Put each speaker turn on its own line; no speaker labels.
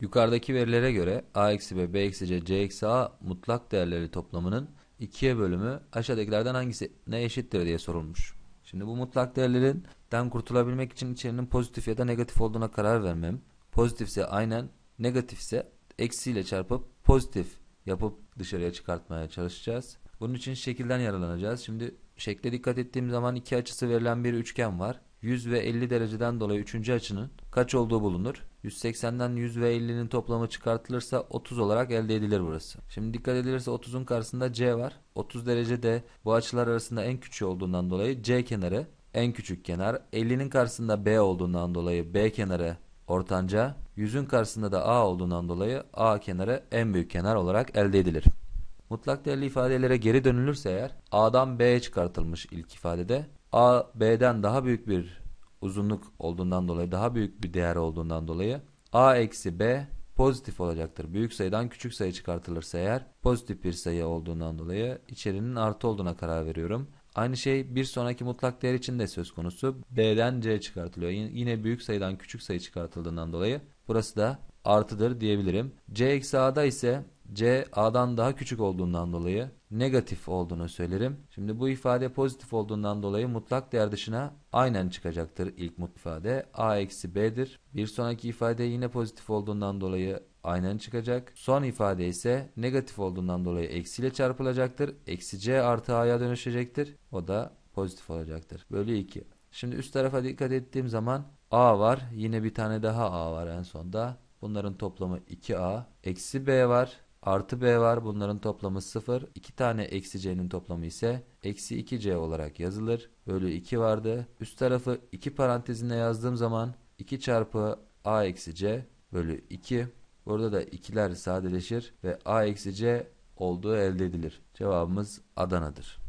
Yukarıdaki verilere göre a eksi b, b eksi c, c eksi a mutlak değerleri toplamının ikiye bölümü aşağıdakilerden hangisine eşittir diye sorulmuş. Şimdi bu mutlak değerlerinden kurtulabilmek için içerinin pozitif ya da negatif olduğuna karar vermem. Pozitifse aynen, negatifse eksiyle çarpıp pozitif yapıp dışarıya çıkartmaya çalışacağız. Bunun için şekilden yararlanacağız. Şimdi şekle dikkat ettiğim zaman iki açısı verilen bir üçgen var. 100 ve 50 dereceden dolayı üçüncü açının kaç olduğu bulunur. 180'den 100 ve 50'nin toplamı çıkartılırsa 30 olarak elde edilir burası. Şimdi dikkat edilirse 30'un karşısında C var. 30 derece de bu açılar arasında en küçüğü olduğundan dolayı C kenarı en küçük kenar. 50'nin karşısında B olduğundan dolayı B kenarı ortanca. 100'ün karşısında da A olduğundan dolayı A kenarı en büyük kenar olarak elde edilir. Mutlak değerli ifadelere geri dönülürse eğer A'dan B'ye çıkartılmış ilk ifadede A B'den daha büyük bir uzunluk olduğundan dolayı daha büyük bir değer olduğundan dolayı A eksi B pozitif olacaktır. Büyük sayıdan küçük sayı çıkartılırsa eğer pozitif bir sayı olduğundan dolayı içerinin artı olduğuna karar veriyorum. Aynı şey bir sonraki mutlak değer için de söz konusu. B'den C çıkartılıyor. Yine büyük sayıdan küçük sayı çıkartıldığından dolayı burası da artıdır diyebilirim. C eksi A'da ise C A'dan daha küçük olduğundan dolayı negatif olduğunu söylerim. Şimdi bu ifade pozitif olduğundan dolayı mutlak değer dışına aynen çıkacaktır ilk mut ifade. A eksi B'dir. Bir sonraki ifade yine pozitif olduğundan dolayı aynen çıkacak. Son ifade ise negatif olduğundan dolayı eksiyle çarpılacaktır. Eksi C artı A'ya dönüşecektir. O da pozitif olacaktır. Bölü 2. Şimdi üst tarafa dikkat ettiğim zaman A var. Yine bir tane daha A var en sonda. Bunların toplamı 2A. Eksi B var. Artı B var. Bunların toplamı 0. 2 tane eksi C'nin toplamı ise eksi 2C olarak yazılır. Bölü 2 vardı. Üst tarafı 2 parantezinde yazdığım zaman 2 çarpı A eksi C bölü 2. Burada da ikiler sadeleşir ve A eksi C olduğu elde edilir. Cevabımız Adana'dır.